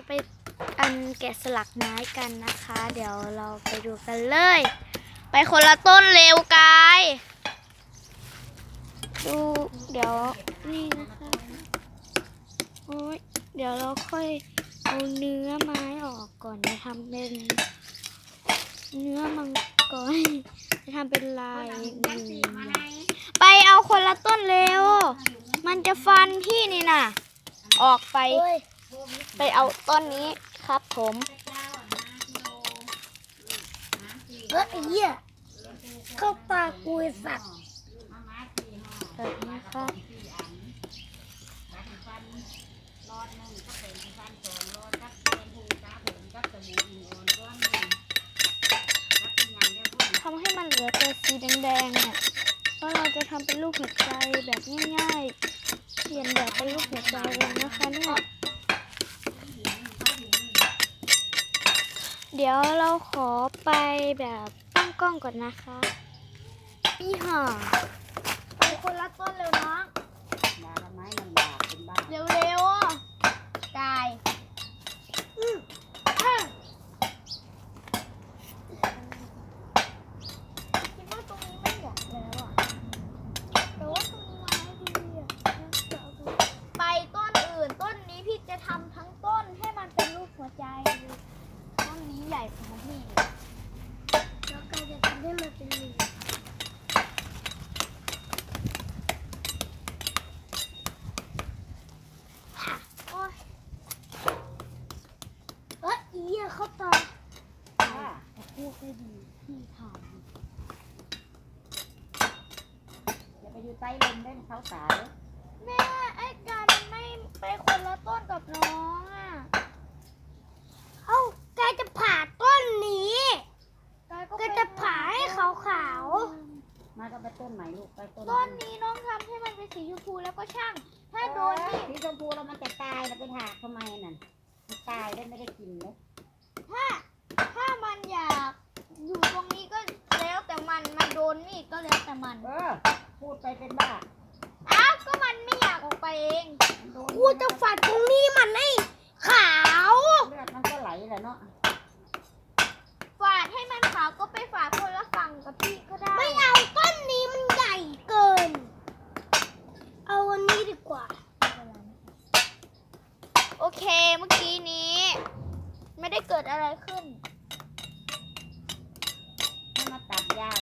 จะไปอันแกะสลักไม้กันนะคะ เดี๋ยวเราไปดูกันเลย ไปคนละต้นเร็วกายดูเดี๋ยวนี่นะคะโอ้ยเดี๋ยวเราค่อยเอาเนื้อไม้ออกก่อนจะทำเป็น เนื้อมังกรจะทำเป็นลายไปเอาคนละต้นเร็ว มันจะฟันพี่นี่น่ะ ออกไป ไปเอาต้นนี้ครับผมเฮ้ยไอ้เหี้ยเข้าตากูไอ้สัตว์แบบนี้ครับทำให้มันเหลือแต่สีแดงๆเนี่ยแล้วเราจะทำเป็นลูกหัวใจแบบง่ายๆเขียนแบบเป็นลูกหัวใจเลยนะคะเนี่ย เดี๋ยวเราขอไปแบบตั้งกล้องก่อนนะคะพี่ห่อไปคนละต้นเลยเนาะ ยาละไม้มันบาดเป็นบ้า เร็วๆอะกายอืมอะคิดว่าตรงนี้ไม่เหมาะแล้วอะ แต่ว่าตรงนี้ไม้ดีอะไปต้นอื่น ต้นนี้พี่จะทำทั้งต้นให้มันเป็นรูปหัวใจ ต้นนี้ให ญ่าของพี่แล้วก็จะทำให้มันเป็นหนึ่งโอ๊ยเฮ้ยไอ้เหี้ยเข้าตาค่ะพูดได้ดีพี่ถามอย่าไปอยู่ใต้ลมได้เขาสาวแม่ไอ้การมันไม่ไปคนละต้นกับน้องอะ เอ้าแกจะผ่าต้นนี้ กาย ก็จะผ่าให้ขาว มาก็ไปต้นใหม่ลูกไปต้ นต้นนี้น้องทำให้มันเป็นสีชมพูแล้วก็ช่าง ถ้าโดนนี่สีชมพูแล้วมันจะตายแล้วไปถากทำไมนั่นมันตายได้ไม่ได้กินเลยถ้าถ้ามันอยากอยู่ตรงนี้ก็แล้วแต่มันมันโดนมีดก็แล้วแต่มันเออพูดไปเป็นบ้าอ้าวก็มันไม่อยากออกไปเองมันโดนๆกูจะฝัดตรงนี้มันให้ขาวเลือดมันก็ไหลแหละเนาะฝาดให้มันขาวก็ไปฝาดคนละฝั่งกับพี่ก็ได้ ไม่เอาต้นนี้มันใหญ่เกิน เอาอันนี้ดี กว่า โอเคเมื่อกี้นี้ ไม่ได้เกิดอะไรขึ้น